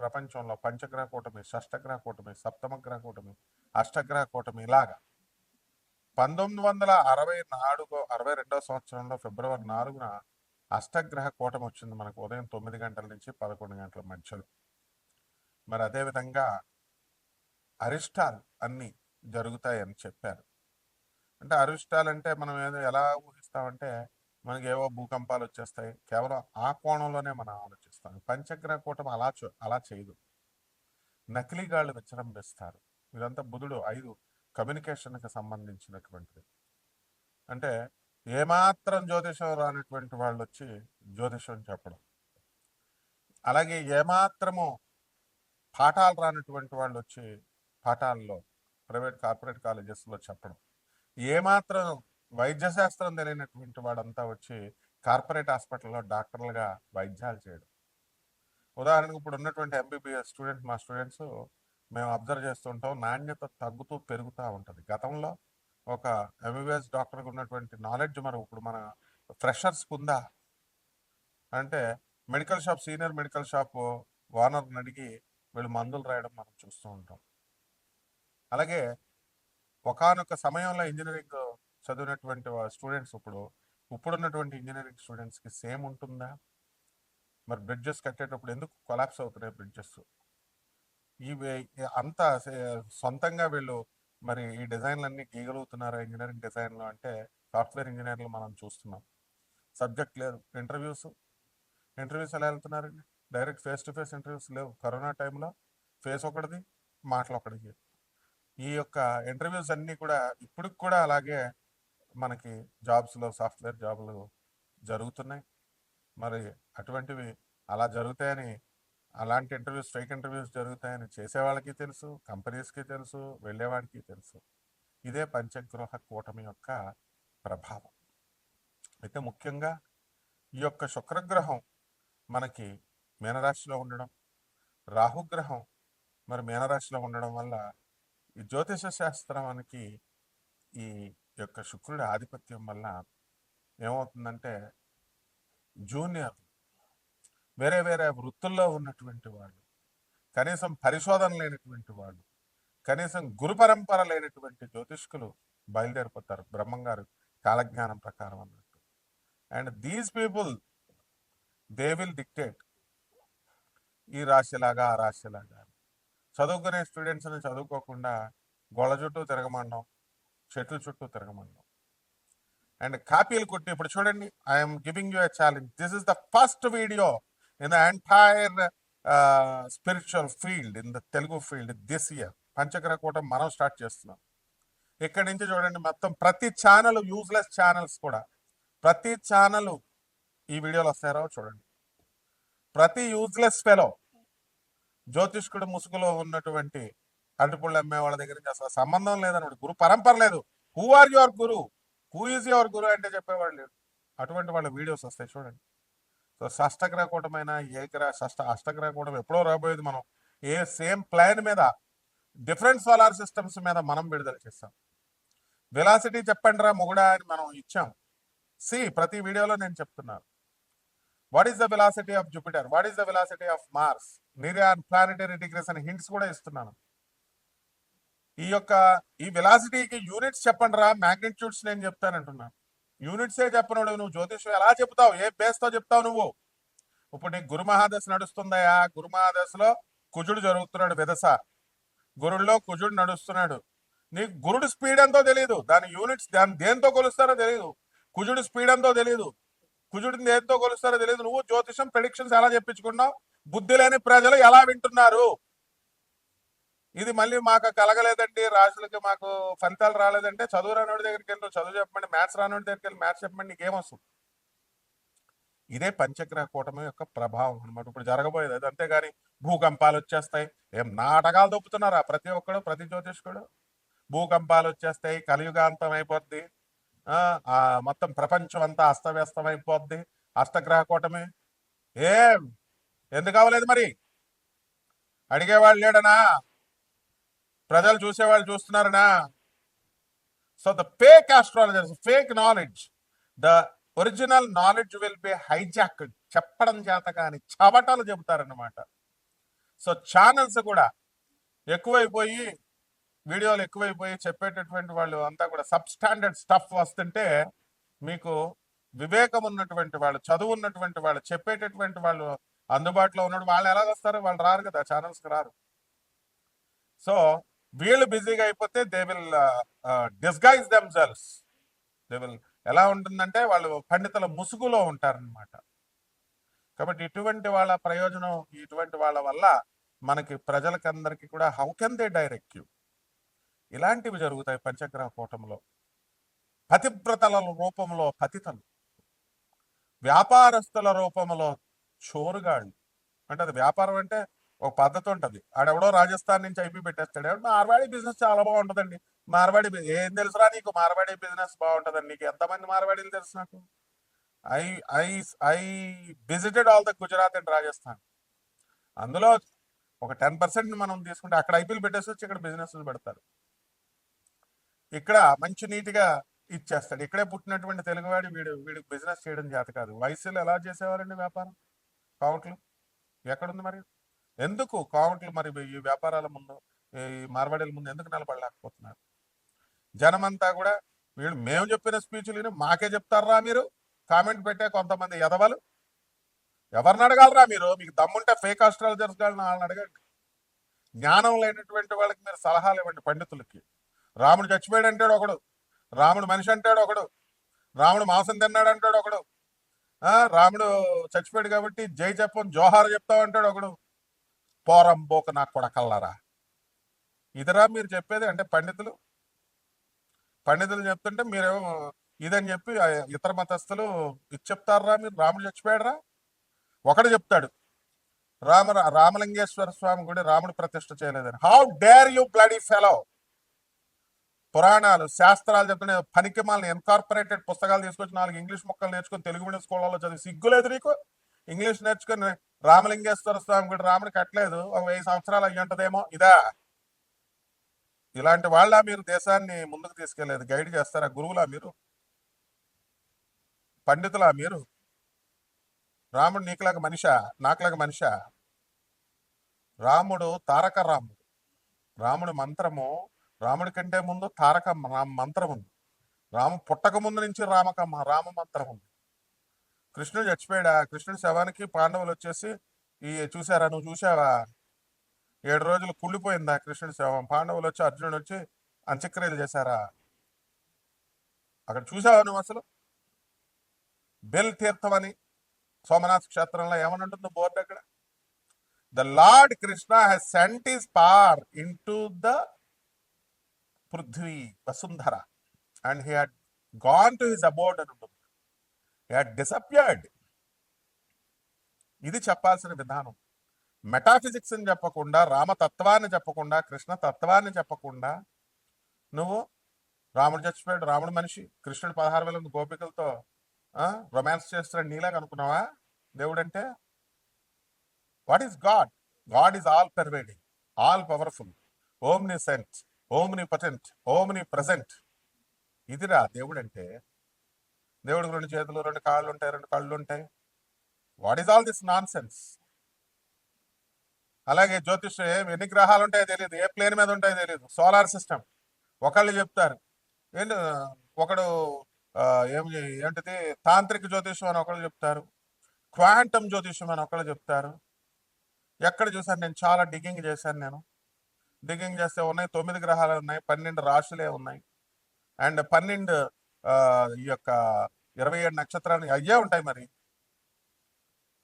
ప్రపంచంలో పంచగ్రహ కూటమి షష్టగ్రహ కూటమి సప్తమగ్రహ కూటమి అష్టగ్రహ కూటమి ఇలాగా. పంతొమ్మిది వందల అరవై నాలుగో అరవై రెండవ సంవత్సరంలో ఫిబ్రవరి నాలుగున అష్టగ్రహ కూటమి వచ్చింది మనకు ఉదయం తొమ్మిది గంటల నుంచి పదకొండు గంటల మధ్యలో. మరి అదేవిధంగా అరిష్టాలు అన్నీ జరుగుతాయని చెప్పారు. అంటే అరిష్టాలు అంటే మనం ఏదో ఎలా ఊహిస్తామంటే మనకి ఏవో భూకంపాలు వచ్చేస్తాయి. కేవలం ఆ కోణంలోనే మనం ఆలోచిస్తాం. పంచగ్రహ కూటమి అలా అలా చేయదు. నకిలీగాళ్ళు విజృంభిస్తారు ఇదంతా బుధుడు ఐదు కమ్యూనికేషన్కి సంబంధించినటువంటిది. అంటే ఏమాత్రం జ్యోతిషం రానటువంటి వాళ్ళు వచ్చి జ్యోతిషం చెప్పడం. అలాగే ఏమాత్రము పాఠాలు రానటువంటి వాళ్ళు వచ్చి పాఠాల్లో ప్రైవేట్ కార్పొరేట్ కాలేజెస్లో చెప్పడం. ఏమాత్రం వైద్యశాస్త్రం తెలియనటువంటి వాడంతా వచ్చి కార్పొరేట్ హాస్పిటల్లో డాక్టర్లుగా వైద్యాలు చేయడం. ఉదాహరణకు ఇప్పుడు ఉన్నటువంటి ఎంబీబీఎస్ స్టూడెంట్స్ మా స్టూడెంట్స్ మేము అబ్జర్వ్ చేస్తుంటాం నాణ్యత తగ్గుతూ పెరుగుతూ ఉంటుంది. గతంలో ఒక ఎంబీబీఎస్ డాక్టర్కి ఉన్నటువంటి నాలెడ్జ్ మనం ఇప్పుడు మన ఫ్రెషర్స్కి ఉందా? అంటే medical shop senior medical shop ఓనర్ని అడిగి వీళ్ళు మందులు రాయడం మనం చూస్తూ ఉంటాం. అలాగే ఒకానొక సమయంలో ఇంజనీరింగ్ చదివినటువంటి స్టూడెంట్స్ ఇప్పుడు ఇప్పుడున్నటువంటి ఇంజనీరింగ్ స్టూడెంట్స్కి సేమ్ ఉంటుందా? మరి బ్రిడ్జెస్ కట్టేటప్పుడు ఎందుకు కొలాప్స్ అవుతున్నాయి బ్రిడ్జెస్? ఇవి అంత సొంతంగా వీళ్ళు మరి ఈ డిజైన్లన్నీ గీయగలుగుతున్నారా ఇంజనీరింగ్ డిజైన్లు అంటే సాఫ్ట్వేర్ ఇంజనీర్లు మనం చూస్తున్నాం. సబ్జెక్ట్ లేదు ఇంటర్వ్యూస్? ఇంటర్వ్యూస్ ఎలా వెళ్తున్నారండి? Direct face to face interviews లేవు. కరోనా టైంలో ఫేస్ ఒకటిది మాటలు ఒకటిది. ఈ యొక్క ఇంటర్వ్యూస్ అన్నీ కూడా ఇప్పటికి కూడా అలాగే మనకి జాబ్స్లో సాఫ్ట్వేర్ జాబులు జరుగుతున్నాయి. మరి అటువంటివి అలా జరుగుతాయని అలాంటి ఇంటర్వ్యూస్ ఫేక్ ఇంటర్వ్యూస్ జరుగుతాయని చేసేవాళ్ళకి తెలుసు కంపెనీస్కి తెలుసు వెళ్ళేవాడికి తెలుసు. ఇదే పంచగృహ కూటమి యొక్క ప్రభావం. అయితే ముఖ్యంగా ఈ యొక్క శుక్రగ్రహం మనకి మీనరాశిలో ఉండడం రాహుగ్రహం మరి మీనరాశిలో ఉండడం వల్ల ఈ జ్యోతిష శాస్త్రానికి ఈ యొక్క శుక్రుడి ఆధిపత్యం వల్ల ఏమవుతుందంటే జూనియర్ వేరే వేరే వృత్తుల్లో ఉన్నటువంటి వాళ్ళు కనీసం పరిశోధన లేనటువంటి వాళ్ళు కనీసం గురు పరంపర లేనటువంటి జ్యోతిష్కులు బయలుదేరిపోతారు బ్రహ్మంగారు కాలజ్ఞానం ప్రకారం అన్నట్టు. And these people they will dictate ఈ రాశిలాగా ఆ రాశిలాగా. చదువుకునే స్టూడెంట్స్ని చదువుకోకుండా గొళ్ళ చుట్టూ తిరగమండం చెట్ల చుట్టూ తిరగమండం. అండ్ కాపీలు కొట్టి. ఇప్పుడు చూడండి I'm giving you a challenge this is the first video in the entire spiritual field in the Telugu field this year పంచగ్రహ కూటం మనం స్టార్ట్ చేస్తున్నాం. ఇక్కడి నుంచి చూడండి మొత్తం ప్రతి ఛానల్ యూజ్లెస్ ఛానల్స్ కూడా. ప్రతి ఛానల్ ఈ వీడియోలు వస్తారో చూడండి. ప్రతి యూజ్లెస్ ఫెలో జ్యోతిష్కుడు ముసుగులో ఉన్నటువంటి అరటిపళ్ళు అమ్మే వాళ్ళ దగ్గర నుంచి అసలు సంబంధం లేదన్నమాట గురు పరంపర లేదు. Who are your guru who is your guru అంటే చెప్పేవాళ్ళు లేడు. అటువంటి వాళ్ళ వీడియోస్ వస్తాయి చూడండి. సో షష్టగ్రహ కూటమైన ఏకగ్రహ షష్ట అష్టగ్రహ కూటమి ఎప్పుడో రాబోయేది మనం. ఏ సేమ్ ప్లాన్ మీద డిఫరెంట్ సోలార్ సిస్టమ్స్ మీద మనం విడుదల చేస్తాం. వెలాసిటీ చెప్పండి రా మొగుడా అని మనం ఇచ్చాం. సి ప్రతి వీడియోలో నేను చెప్తున్నాను. What is the velocity of Jupiter what is the velocity of Mars నీరియన్ planetary degrees అని హింట్స్ కూడా ఇస్తున్నాను. ఈ యొక్క ఈ వెలాసిటీకి యూనిట్స్ చెప్పండి రా మ్యాగ్నిట్యూడ్స్ నేను చెప్తానంటున్నాను యూనిట్సే చెప్పనోడు నువ్వు జ్యోతిషం ఎలా చెప్తావు ఏ బేస్తో చెప్తావు నువ్వు? ఇప్పుడు నీకు గురు మహాదశ నడుస్తుందయా? గురు మహాదశలో కుజుడు జరుగుతున్నాడు విదస గురుడులో కుజుడు నడుస్తున్నాడు. నీకు గురుడు స్పీడ్ ఎంతో తెలియదు దాని యూనిట్స్ దాని దేంతో కొలుస్తారో తెలియదు కుజుడు స్పీడ్ ఎంతో తెలియదు కుజుడిని దేంతో కొలుస్తారో తెలియదు నువ్వు జ్యోతిషం ప్రెడిక్షన్స్ ఎలా చెప్పించుకున్నావు? బుద్ధి లేని ప్రజలు ఎలా వింటున్నారు? ఇది మళ్ళీ మాకు కలగలేదండి. రాజులకి మాకు ఫలితాలు రాలేదంటే చదువు రానోడి దగ్గరికి వెళ్ళి చదువు చెప్పండి మ్యాథ్స్ రానోడి దగ్గరికి వెళ్ళి మ్యాథ్స్ చెప్పండి నీకేమొస్తుంది ఇదే పంచగ్రహ కూటమి యొక్క ప్రభావం అనమాట ఇప్పుడు జరగబోయేది అది. అంతేగాని భూకంపాలు వచ్చేస్తాయి. ఏం నాటకాలు దొప్పుతున్నారా ప్రతి ఒక్కడు ప్రతి జ్యోతిష్కుడు? భూకంపాలు వచ్చేస్తాయి కలియుగాంతం అయిపోద్ది. ఆ మొత్తం ప్రపంచం అంతా అస్తవ్యస్తం అయిపోద్ది. అష్టగ్రహ కూటమి. ఏం? ఎందుకు అవ్వలేదు మరి? అడిగేవాళ్ళు లేడనా? ప్రజలు చూసేవాళ్ళు చూస్తున్నారనా? So the fake astrologers fake knowledge the original knowledge will be hijack చెప్పడం చేత కానీ చవటాలు చెబుతారన్నమాట. సో ఛానల్స్ కూడా ఎక్కువైపోయి వీడియోలు ఎక్కువైపోయి చెప్పేటటువంటి వాళ్ళు అంతా కూడా సబ్ స్టాండర్డ్ స్టఫ్ వస్తుంటే మీకు వివేకం ఉన్నటువంటి వాళ్ళు చదువు ఉన్నటువంటి వాళ్ళు చెప్పేటటువంటి వాళ్ళు అందుబాటులో ఉన్నట్టు వాళ్ళు ఎలా వస్తారు? వాళ్ళు రారు కదా ఛానల్స్కి రారు. సో వీళ్ళు బిజీగా అయిపోతే they will disguise themselves they will ఎలా ఉంటుందంటే వాళ్ళు పండితుల ముసుగులో ఉంటారనమాట కాబట్టి ఇటువంటి వాళ్ళ ప్రయోజనం ఇటువంటి వాళ్ళ వల్ల మనకి ప్రజలకందరికీ కూడా how can they direct you ఇలాంటివి జరుగుతాయి పంచగ్రహ కూటంలో. పతివ్రతల రూపంలో పతితలు. వ్యాపారస్తుల రూపంలో చోరుగాళ్ళు. అంటే అది వ్యాపారం అంటే ఒక పద్ధతి ఉంటుంది. ఆడెవడో రాజస్థాన్ నుంచి ఐపీ పెట్టేస్తాడు. మార్వాడి బిజినెస్ చాలా బాగుంటుందండి. మార్వాడి ఏం తెలుసురా నీకు? మార్వాడి బిజినెస్ బాగుంటుందండి. నీకు ఎంతమంది మార్వాడీలు తెలుసు నాకు? I I I visited all the Gujarat and Rajasthan. అందులో ఒక టెన్ పర్సెంట్ మనం తీసుకుంటే అక్కడ ఐపీఎల్ పెట్టేసి వచ్చి ఇక్కడ బిజినెస్ పెడతారు. ఇక్కడ మంచి నీట్గా ఇచ్చేస్తాడు. ఇక్కడే పుట్టినటువంటి తెలుగువాడి వీడు వీడికి బిజినెస్ చేయడం చేత కాదు. వయసులో ఎలా చేసేవారండి వ్యాపారం? కావట్లు ఎక్కడుంది మరి? ఎందుకు కామెంట్లు మరి ఈ వ్యాపారాల ముందు ఈ మార్వాడీల ముందు ఎందుకు నిలబడలేకపోతున్నారు? జనమంతా కూడా వీడు మేము చెప్పిన స్పీచ్లు విని మాకే చెప్తారా మీరు? కామెంట్ పెట్టే కొంతమంది ఎదవలు ఎవరిని అడగాలరా మీరు? మీకు దమ్ముంటే ఫేక్ ఆస్ట్రాలజర్స్ గారిని వాళ్ళని అడగండి. జ్ఞానం లేనటువంటి వాళ్ళకి మీరు సలహాలు ఇవ్వండి పండితులకి. రాముడు చచ్చిపోయాడు అంటాడు ఒకడు. రాముడు మనిషి అంటాడు ఒకడు. రాముడు మాంసం తిన్నాడు అంటాడు ఒకడు. రాముడు చచ్చిపోయాడు కాబట్టి జై చెప్పం జోహార్ చెప్తావు అంటాడు ఒకడు. పోరం బోక నాకు కొడకల్లారా ఇదిరా మీరు చెప్పేది అంటే పండితులు. పండితులు చెప్తుంటే మీరేమో ఇదని చెప్పి ఇతర మతస్థులు ఇది చెప్తారా మీరు? రాముడు చచ్చిపోయాడరా? ఒకడు చెప్తాడు. రామ రామలింగేశ్వర స్వామి గుడి రాముడు ప్రతిష్ట చేయలేదని. How dare you bloody fellow పురాణాలు శాస్త్రాలు చెప్తున్నాయి పనికి మాలను ఇన్కార్పొరేటెడ్ పుస్తకాలు తీసుకొచ్చి నాలుగు ఇంగ్లీష్ మొక్కలు నేర్చుకుని తెలుగు మీడియం స్కూళ్ళలో చదివి సిగ్గులేదు నీకు? ఇంగ్లీష్ నేర్చుకుని రామలింగేశ్వర స్వామి గుడి రాముడు కట్టలేదు. ఒక వెయ్యి సంవత్సరాలు అయ్యి ఉంటదేమో. ఇదా. ఇలాంటి వాళ్ళ మీరు? దేశాన్ని ముందుకు తీసుకెళ్ళేదు గైడ్ చేస్తారా? గురువులా మీరు? పండితులా మీరు? రాముడు నీకులాగా మనిషా? నాకులాగా మనిషా? రాముడు తారక రాముడు. రాముడి మంత్రము. రాముడి కంటే ముందు తారక రామ మంత్రం ఉంది రాము పుట్టక ముందు నుంచి రామక రామ మంత్రం ఉంది కృష్ణుడు చచ్చిపోయాడా? కృష్ణుడి శవానికి పాండవులు వచ్చేసి ఈ చూసారా నువ్వు చూసావా ఏడు రోజులు కుళ్ళిపోయిందా కృష్ణుడి శవం? పాండవులు వచ్చి అర్జునుడు వచ్చి అంత్యక్రియలు చేశారా? అక్కడ చూసావా నువ్వు అసలు? బెల్ తీర్థం అని సోమనాథ్ క్షేత్రంలో ఏమని ఉంటుందో బోర్డు అక్కడ? The lord Krishna has sent his power into the Prithvi Vasundhara. And he had gone to his abode అని ఉంటుంది. హ్యాడ్ డిసపియర్డ్ ఇది చెప్పాల్సిన విధానం. మెటాఫిజిక్స్ అని చెప్పకుండా రామతత్వాన్ని చెప్పకుండా కృష్ణ తత్వాన్ని చెప్పకుండా నువ్వు రాముడు చచ్చిపోయాడు రాముడు మనిషి కృష్ణుడు పదహారు వేల గోపికలతో రొమాన్స్ చేస్తున్నాడు నీలాగా అనుకున్నావా దేవుడు అంటే what is God God is all pervading all powerful omniscient omnipotent omnipresent ఇదిరా దేవుడు అంటే దేవుడికి రెండు చేతులు రెండు కాళ్ళు ఉంటాయి రెండు కళ్ళు ఉంటాయి what is all this nonsense అలాగే జ్యోతిష్యం ఎన్ని గ్రహాలు ఉంటాయో తెలియదు ఏ ప్లేన్ మీద ఉంటాయో తెలియదు సోలార్ సిస్టమ్. ఒకళ్ళు చెప్తారు ఏంటి ఒకడు ఏమి ఏం ఏంటిది తాంత్రిక జ్యోతిషం అని ఒకళ్ళు చెప్తారు క్వాంటమ్ జ్యోతిష్యం అని ఒకళ్ళు చెప్తారు. ఎక్కడ చూసాను నేను? చాలా డిగ్గింగ్ చేశాను నేను. డిగ్గింగ్ చేస్తే ఉన్నాయి తొమ్మిది గ్రహాలు ఉన్నాయి పన్నెండు రాశులే ఉన్నాయి. అండ్ పన్నెండు ఈ యొక్క ఇరవై ఏడు నక్షత్రాలు అయ్యే ఉంటాయి మరి.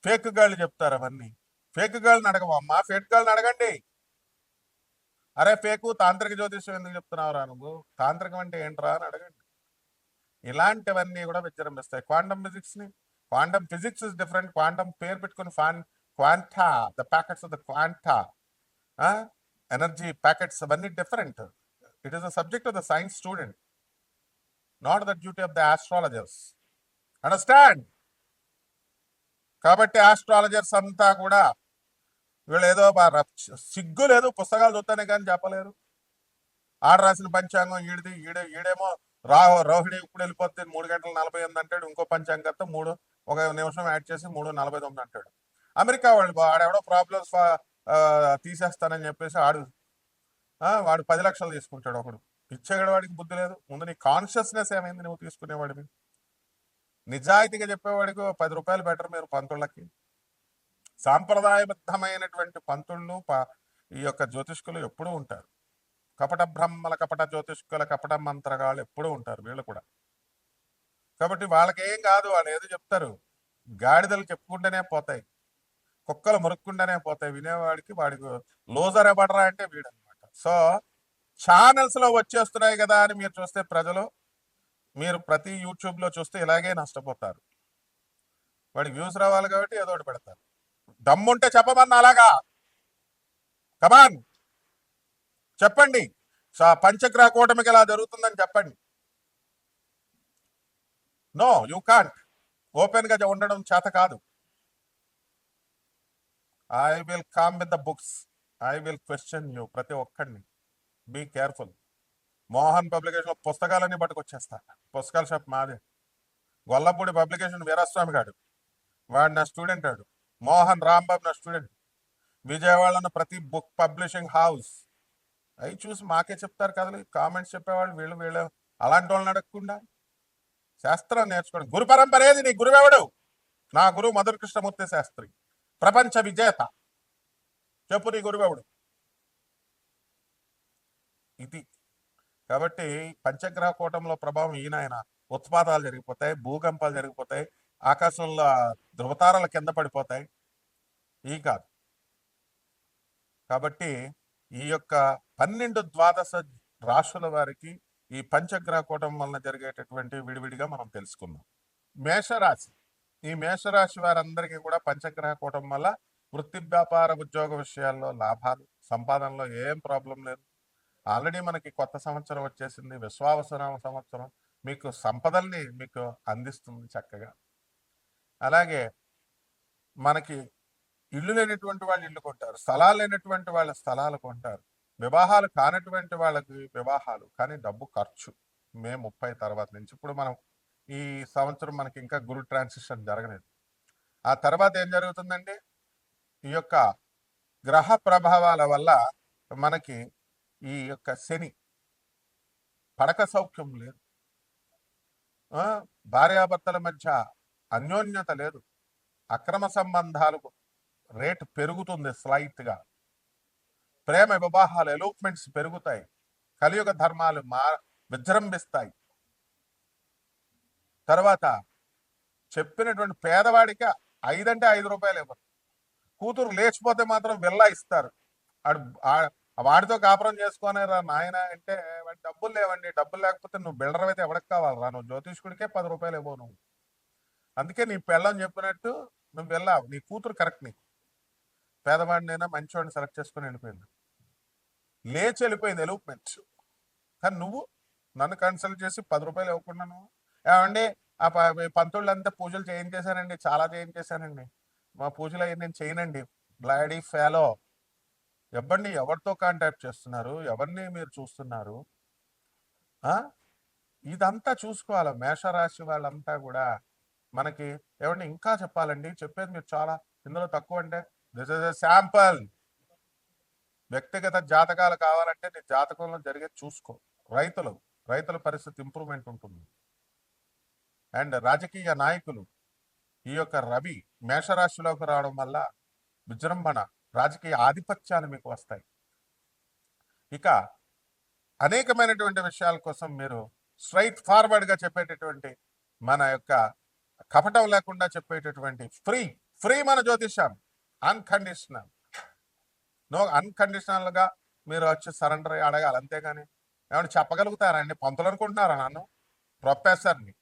ఫేక్ గాళ్ళు చెప్తారు అవన్నీ. ఫేక్ గాళ్ళని అడగవమ్మా ఫేక్ గాళ్ళని అడగండి. అరే ఫేకు తాంత్రిక జ్యోతిష్యం ఎందుకు చెప్తున్నావురా నువ్వు? తాంత్రికం అంటే ఏంట్రా అని అడగండి. ఇలాంటివన్నీ కూడా విజృంభిస్తాయి. Quantum ఫిజిక్స్ని quantum physics is different. Quantum పేరు పెట్టుకుని fan quanta the packets of the quanta energy packets అవన్నీ different. It is the subject of the science student. Not the duty of the astrologers understand కాబట్టి astrologers అంతా కూడా వీళ్ళు ఏదో సిగ్గు లేదు పుస్తకాలు చూస్తేనే కానీ చెప్పలేరు. ఆడ రాసిన పంచాంగం ఈడిది ఈడే ఈడేమో రాహు రోహిణి ఇప్పుడు వెళ్ళిపోతే మూడు గంటల నలభై ఎనిమిది అంటాడు ఇంకో పంచాంగంతో మూడు ఒక నిమిషం యాడ్ చేసి మూడు నలభై తొమ్మిది అంటాడు. అమెరికా వాళ్ళు ఆడెవడో ప్రాబ్లమ్స్ తీసేస్తానని చెప్పేసి ఆడు వాడు పది లక్షలు తీసుకుంటాడు ఒకడు. పిచ్చగడవాడికి బుద్ధి లేదు. ముందు నీ కాన్షియస్నెస్ ఏమైంది నువ్వు తీసుకునేవాడివి? నిజాయితీగా చెప్పేవాడికి ఓ పది రూపాయలు బెటర్ మీరు పంతుళ్ళకి. సాంప్రదాయబద్ధమైనటువంటి పంతుళ్ళు ప- ఈ యొక్క జ్యోతిష్కులు ఎప్పుడూ ఉంటారు. కపట బ్రహ్మల కపట జ్యోతిష్కుల కపట మంత్రగాళ్ళు ఎప్పుడూ ఉంటారు వీళ్ళు కూడా. కాబట్టి వాళ్ళకేం కాదు వాళ్ళు ఏదో చెప్తారు. గాడిదలు చెప్పుకుంటేనే పోతాయి. కుక్కలు మురుక్కుంటేనే పోతాయి. వినేవాడికి వాడికి లోజర్ ఎవడరా అంటే వీడనమాట. సో ఛానల్స్లో వచ్చేస్తున్నాయి కదా అని మీరు చూస్తే ప్రజలు మీరు ప్రతి యూట్యూబ్లో చూస్తే ఇలాగే నష్టపోతారు. వాడికి వ్యూస్ రావాలి కాబట్టి ఏదో ఒకటి పెడతారు. దమ్ముంటే చెప్పమన్నా అలాగా? కమాన్ చెప్పండి. పంచగ్రహ కూటమికి ఇలా జరుగుతుందని చెప్పండి. నో యూ కాంట్ ఓపెన్గా ఉండడం చేత కాదు. I will come with the books I will question you ప్రతి ఒక్కడిని. బీ కేర్ఫుల్ మోహన్ పబ్లికేషన్ పుస్తకాలన్నీ పట్టుకొచ్చేస్తా. పుస్తకాల షాప్ మాదే. గొల్లపూడి పబ్లికేషన్ వీరాస్వామి గాడు. వాడు నా స్టూడెంట్ ఆడు. మోహన్ రాంబాబు నా స్టూడెంట్. విజయవాడలో ప్రతి బుక్ పబ్లిషింగ్ హౌస్. అవి చూసి మాకే చెప్తారు కదలు. కామెంట్స్ చెప్పేవాళ్ళు వీళ్ళు వీళ్ళు అలాంటి వాళ్ళని అడగకుండా. శాస్త్రం నేర్చుకోండి. గురు పరంపర ఏది? నీ గురువెవడు నా గురువు మధుర కృష్ణమూర్తి శాస్త్రి. ప్రపంచ విజేత. చెప్పు నీ గురువెవడు ఇది. కాబట్టి పంచగ్రహ కూటంలో ప్రభావం ఈయన ఉత్పాదాలు ఉత్పాతాలు జరిగిపోతాయి భూకంపాలు జరిగిపోతాయి ఆకాశంలో ధృవతారాలు కింద పడిపోతాయి. ఈ కాదు. కాబట్టి ఈ యొక్క పన్నెండు ద్వాదశ రాశుల వారికి ఈ పంచగ్రహ కూటం వలన జరిగేటటువంటి విడివిడిగా మనం తెలుసుకుందాం. మేషరాశి. ఈ మేషరాశి వారందరికీ కూడా పంచగ్రహ కూటం వల్ల వృత్తి వ్యాపార ఉద్యోగ విషయాల్లో లాభాలు సంపాదనలో ఏం ప్రాబ్లం లేదు. ఆల్రెడీ మనకి కొత్త సంవత్సరం వచ్చేసింది. విశ్వావసనామ సంవత్సరం. మీకు సంపదల్ని మీకు అందిస్తుంది చక్కగా. అలాగే మనకి ఇల్లు లేనటువంటి వాళ్ళు ఇల్లు కొంటారు. స్థలాలు లేనటువంటి వాళ్ళ స్థలాలు కొంటారు. వివాహాలు కానటువంటి వాళ్ళకి వివాహాలు కానీ డబ్బు ఖర్చు. మే ముప్పై తర్వాత నుంచి. ఇప్పుడు మనం ఈ సంవత్సరం మనకి ఇంకా గురు ట్రాన్సిషన్ జరగలేదు. ఆ తర్వాత ఏం జరుగుతుందండి? ఈ యొక్క గ్రహ ప్రభావాల వల్ల మనకి ఈ యొక్క శని పడక సౌఖ్యం లేదు. భార్యాభర్తల మధ్య అన్యోన్యత లేదు. అక్రమ సంబంధాలకు రేటు పెరుగుతుంది స్లైట్గా. ప్రేమ వివాహాలు ఎలూప్మెంట్స్ పెరుగుతాయి. కలియుగ ధర్మాలు మా విజృంభిస్తాయి. తర్వాత చెప్పినటువంటి పేదవాడికి ఐదంటే ఐదు రూపాయలు ఇవ్వరు. కూతురు లేచిపోతే మాత్రం విల్లా ఇస్తారు. ఆడు ఆ- వాడితో కాపురం చేసుకునే రా నాయన అంటే వాడి డబ్బులు లేవండి. డబ్బులు లేకపోతే నువ్వు బిల్డర్ అయితే ఎవరికి కావాలరా నువ్వు జ్యోతిష్కుడికే పది రూపాయలు ఇవ్వవు నువ్వు. అందుకే నీ పెళ్ళని చెప్పినట్టు నువ్వు వెళ్ళావు నీ కూతురు కరెక్ట్ నీకు. పేదవాడినైనా మంచివాడిని సెలెక్ట్ చేసుకుని వెళ్ళిపోయింది. లేచి వెళ్ళిపోయింది ఎలూప్మెంట్ కానీ నువ్వు నన్ను కన్సల్ట్ చేసి పది రూపాయలు ఇవ్వకుండా నువ్వు. ఏమండి ఆ ప- ఈ పంతుళ్ళంతా పూజలు చేయించేశానండి చాలా చేయించేశానండి మా పూజలు అయ్యి నేను చేయనండి. Bloody fellow. ఎవరిని ఎవరితో కాంటాక్ట్ చేస్తున్నారు? ఎవరిని మీరు చూస్తున్నారు? ఇదంతా చూసుకోవాలి. మేషరాశి వాళ్ళంతా కూడా మనకి ఎవరిని ఇంకా చెప్పాలండి. చెప్పేది మీరు చాలా ఇందులో తక్కువ అంటే దిస్ ఇస్ శాంపుల్. వ్యక్తిగత జాతకాలు కావాలంటే నీ జాతకంలో జరిగేది చూసుకో. రైతులు రైతుల పరిస్థితి ఇంప్రూవ్మెంట్ ఉంటుంది. అండ్ రాజకీయ నాయకులు ఈ యొక్క రవి మేషరాశిలోకి రావడం వల్ల విజృంభణ రాజకీయ ఆధిపత్యాలు మీకు వస్తాయి. ఇక అనేకమైనటువంటి విషయాల కోసం మీరు స్ట్రైట్ ఫార్వర్డ్గా చెప్పేటటువంటి మన యొక్క కపటం లేకుండా చెప్పేటటువంటి ఫ్రీ ఫ్రీ మన జ్యోతిష్యం అన్కండిషనల్ నో అన్కండిషనల్గా మీరు వచ్చి సరెండర్ అడగాలి. అంతేగాని ఏమైనా చెప్పగలుగుతారండి పంతులు అనుకుంటున్నారా నన్ను? ప్రొఫెసర్ని.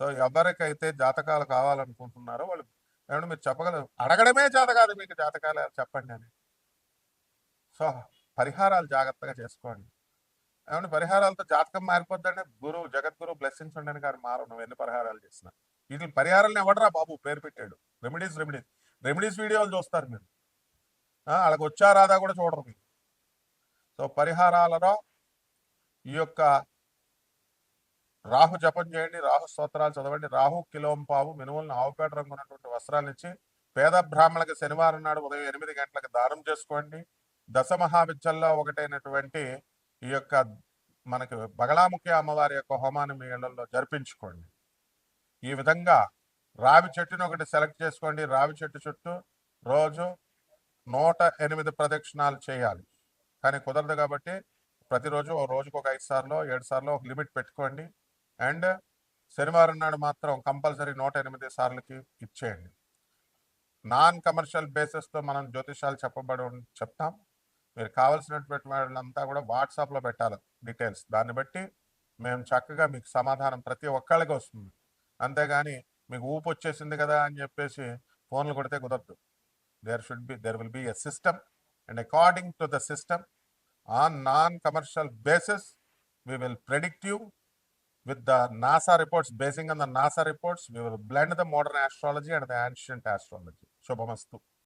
సో ఎవరికైతే జాతకాలు కావాలనుకుంటున్నారో వాళ్ళు ఏమంటే మీరు చెప్పగలరు? అడగడమే చేత కాదు మీకు జాతకాలు చెప్పండి అని. సో పరిహారాలు జాగ్రత్తగా చేసుకోండి. ఏమంటే పరిహారాలతో జాతకం మారిపోద్దంటే గురువు జగద్గురు బ్లెస్సింగ్స్ ఉండని గారు మారు నువ్వు ఎన్ని పరిహారాలు చేసినా. వీటి పరిహారాలను ఎవడరా బాబు? పేరు పెట్టాడు. Remedies remedies. రెమెడీస్ వీడియోలు చూస్తారు మీరు. అలాగ వాళ్ళకి కూడా చూడరు మీరు. సో పరిహారాలలో ఈ యొక్క రాహు జపం చేయండి రాహు స్తోత్రాలు చదవండి. రాహు కిలోంపావు మినుములను ఆవుపేట రంగు ఉన్నటువంటి వస్త్రాలు ఇచ్చి పేద బ్రాహ్మణులకు శనివారం నాడు ఉదయం ఎనిమిది గంటలకు దానం చేసుకోండి. దశ మహావిద్యల్లో ఒకటైనటువంటి ఈ యొక్క మనకి బగలాముఖి అమ్మవారి యొక్క హోమాన్ని మీ ఇళ్ళలో జరిపించుకోండి. ఈ విధంగా రావి చెట్టును ఒకటి సెలెక్ట్ చేసుకోండి. రావి చెట్టు చుట్టూ రోజు నూట ఎనిమిది ప్రదక్షిణాలు చేయాలి. కానీ కుదరదు కాబట్టి ప్రతిరోజు ఓ రోజుకు ఒక ఐదు సార్లు ఏడు సార్లు ఒక లిమిట్ పెట్టుకోండి. అండ్ శనివారం నాడు మాత్రం కంపల్సరీ నూట ఎనిమిది సార్లకి ఇచ్చేయండి. నాన్ కమర్షియల్ బేసిస్తో మనం జ్యోతిషాలు చెప్పబడి చెప్తాం. మీరు కావాల్సినటువంటి వాళ్ళంతా కూడా వాట్సాప్లో పెట్టాలి డీటెయిల్స్. దాన్ని బట్టి మేము చక్కగా మీకు సమాధానం ప్రతి ఒక్కళ్ళకి వస్తుంది. అంతేగాని మీకు ఊపు వచ్చేసింది కదా అని చెప్పేసి ఫోన్లు కొడితే కుదరదు. There should be there will be a system and according to the system on non commercial bases we will predict you with the NASA reports, basing on the NASA reports, we will blend the modern astrology and the ancient astrology. Shubhamastu.